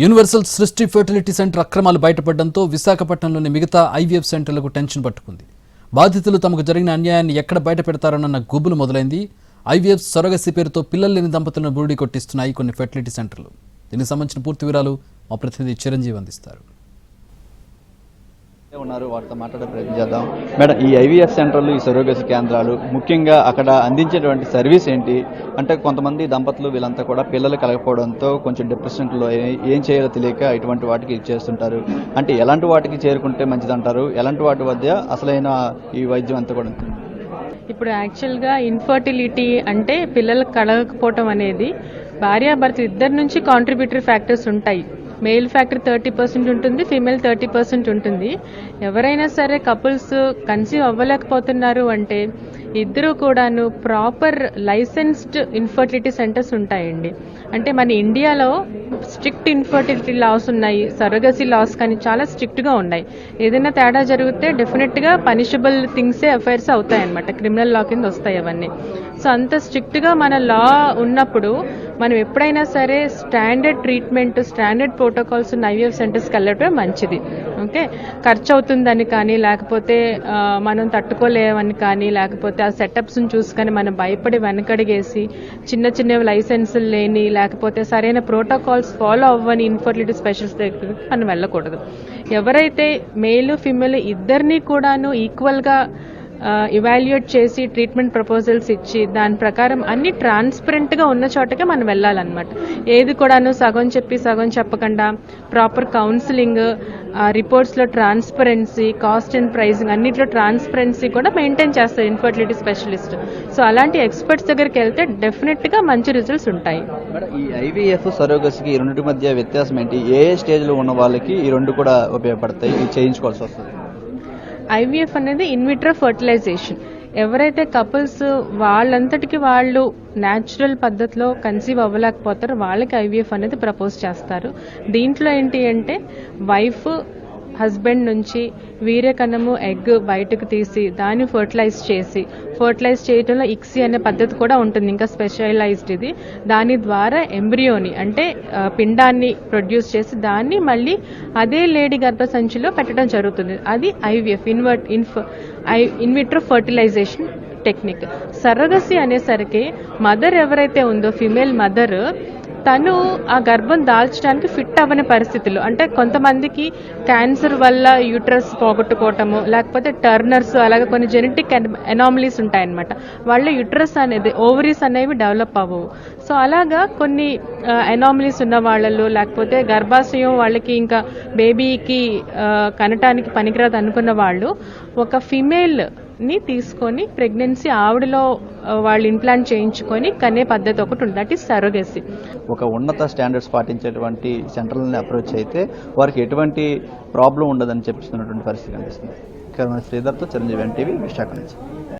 Universal సృష్టి fertility centre అక్రమాలు బయటపడడంతో విశాఖపట్నంలోని మిగతా ఐవీఎఫ్ సెంటర్లకు టెన్షన్ పట్టుకుంది. బాధితులు తమకు జరిగిన అన్యాయాన్ని ఎక్కడ బయట పెడతారోనన్న గుబులు మొదలైంది. ఐవీఎఫ్ సొరగసి పేరుతో పిల్లలు లేని దంపతులను బూడి కొట్టిస్తున్నాయి కొన్ని ఫెర్టిలిటీ సెంటర్లు. దీనికి సంబంధించిన పూర్తి వివరాలు మా ప్రతినిధి చిరంజీవి అందిస్తారు. ఉన్నారు వారితో మాట్లాడే ప్రయత్నం చేద్దాం. మేడం ఈ ఐవీఎఫ్ సెంటర్లు ఈ సరోగసి కేంద్రాలు ముఖ్యంగా అక్కడ అందించేటువంటి సర్వీస్ ఏంటి? అంటే కొంతమంది దంపతులు వీళ్ళంతా కూడా పిల్లలు కలగకపోవడంతో కొంచెం డిప్రెషన్లో ఏం చేయాలో తెలియక ఇటువంటి వాటికి చేస్తుంటారు. అంటే ఎలాంటి వాటికి చేరుకుంటే మంచిదంటారు? ఎలాంటి వాటి మధ్య అసలైన ఈ వైద్యం అంతా కూడా ఉంటుంది? ఇప్పుడు యాక్చువల్గా ఇన్ఫర్టిలిటీ అంటే పిల్లలు కలగకపోవటం అనేది భార్యాభర్త ఇద్దరి నుంచి కాంట్రిబ్యూటరీ ఫ్యాక్టర్స్ ఉంటాయి. మేల్ ఫ్యాక్టర్ థర్టీ పర్సెంట్ ఉంటుంది ఫీమేల్ థర్టీ పర్సెంట్ ఉంటుంది. ఎవరైనా సరే కపుల్స్ కన్సీవ్ అవ్వలేకపోతున్నారు అంటే ఇద్దరు కూడాను ప్రాపర్ లైసెన్స్డ్ ఇన్ఫర్టిలిటీ సెంటర్స్ ఉంటాయండి. అంటే మన ఇండియాలో స్ట్రిక్ట్ ఇన్ఫర్టిలిటీ లాస్ ఉన్నాయి సరగసి లాస్ కానీ చాలా స్ట్రిక్ట్గా ఉన్నాయి. ఏదైనా తేడా జరిగితే డెఫినెట్గా పనిషబుల్ థింగ్సే అఫైర్స్ అవుతాయి అనమాట క్రిమినల్ లా కింద వస్తాయి అవన్నీ. సో అంత స్ట్రిక్ట్గా మన లా ఉన్నప్పుడు మనం ఎప్పుడైనా సరే స్టాండర్డ్ ట్రీట్మెంట్ స్టాండర్డ్ ప్రోటోకాల్స్ ఉన్న ఐవీఎఫ్ సెంటర్స్కి వెళ్ళటమే మంచిది. ఓకే? ఖర్చు అవుతుందని కానీ లేకపోతే మనం తట్టుకోలేమని కానీ లేకపోతే ఆ సెటప్స్ని చూసుకొని మనం భయపడి వెనకడిగేసి చిన్న చిన్న లైసెన్సులు లేని లేకపోతే సరైన ప్రోటోకాల్స్ ఫాలో అవ్వని ఇన్ఫర్టిలిటీ స్పెషలిస్ట్ దగ్గరికి మనం వెళ్ళకూడదు. ఎవరైతే మేలు ఫిమేల్ ఇద్దరిని కూడాను ఈక్వల్గా ఇవాల్యుయేట్ చేసి ట్రీట్మెంట్ ప్రపోజల్స్ ఇచ్చి దాని ప్రకారం అన్ని ట్రాన్స్పరెంట్గా ఉన్న చోటకే మనం వెళ్ళాలన్నమాట. ఏది కూడాను సగం చెప్పి సగం చెప్పకుండా ప్రాపర్ కౌన్సిలింగ్ రిపోర్ట్స్లో ట్రాన్స్పరెన్సీ కాస్ట్ అండ్ ప్రైసింగ్ అన్నిట్లో ట్రాన్స్పరెన్సీ కూడా మెయింటైన్ చేస్తారు ఇన్ఫర్టిలిటీ స్పెషలిస్ట్ సో అలాంటి ఎక్స్పర్ట్స్ దగ్గరికి వెళ్తే డెఫినెట్గా మంచి రిజల్ట్స్ ఉంటాయి. ఈ ఐవీఎఫ్ సరోగస్కి ఈ రెండింటి మధ్య వ్యత్యాసం ఏంటి? ఏ స్టేజ్లో ఉన్న వాళ్ళకి ఈ రెండు కూడా ఉపయోగపడతాయి? చేయించుకోవాల్సి వస్తుంది. ఐవీఎఫ్ అనేది ఇన్విట్రో ఫర్టిలైజేషన్ ఎవరైతే కపుల్స్ వాళ్ళంతటికి వాళ్ళు న్యాచురల్ పద్ధతిలో కన్సీవ్ అవ్వలేకపోతారో వాళ్ళకి ఐవీఎఫ్ అనేది ప్రపోజ్ చేస్తారు. దీంట్లో ఏంటి అంటే వైఫ్ హస్బెండ్ నుంచి వీర్యకణము ఎగ్ బయటకు తీసి దాన్ని ఫర్టిలైజ్ చేసి ఫర్టిలైజ్ చేయడంలో ఇక్సీ అనే పద్ధతి కూడా ఉంటుంది ఇంకా స్పెషలైజ్డ్ ఇది. దాని ద్వారా ఎంబ్రియోని అంటే పిండాన్ని ప్రొడ్యూస్ చేసి దాన్ని మళ్ళీ అదే లేడీ గర్భసంచిలో పెట్టడం జరుగుతుంది. అది ఐవిఎఫ్ ఇన్వర్ట్ ఇన్ఫ ఐ ఇన్విట్రో ఫర్టిలైజేషన్ టెక్నిక్. సర్రగసి అనేసరికి మదర్ ఎవరైతే ఉందో ఫిమేల్ మదర్ తను ఆ గర్భం దాల్చడానికి ఫిట్ అవ్వని పరిస్థితులు. అంటే కొంతమందికి క్యాన్సర్ వల్ల యూట్రస్ పోగొట్టుకోవటము లేకపోతే టర్నర్స్ అలాగే కొన్ని జెనెటిక్ ఎనామలీస్ ఉంటాయన్నమాట. వాళ్ళ యూట్రస్ అనేది ఓవరీస్ అనేవి డెవలప్ అవ్వవు. సో అలాగా కొన్ని ఎనామలీస్ ఉన్న వాళ్ళలో లేకపోతే గర్భాశయం వాళ్ళకి ఇంకా బేబీకి కనటానికి పనికిరాదు అనుకున్న వాళ్ళు ఒక ఫిమేల్ ని తీసుకొని ప్రెగ్నెన్సీ ఆవిడలో వాళ్ళు ఇంప్లాంట్ చేయించుకొని కనే పద్ధతి ఒకటి ఉంది. That is surrogacy. ఒక ఉన్నత స్టాండర్డ్స్ పాటించేటువంటి సెంటర్లని అప్రోచ్ అయితే వారికి ఎటువంటి ప్రాబ్లం ఉండదని చెప్తున్నటువంటి పరిస్థితి కనిపిస్తుంది. ఇక్కడ శ్రీధర్తో చిరంజీవి ఎన్టీవీ విశాఖ నుంచి.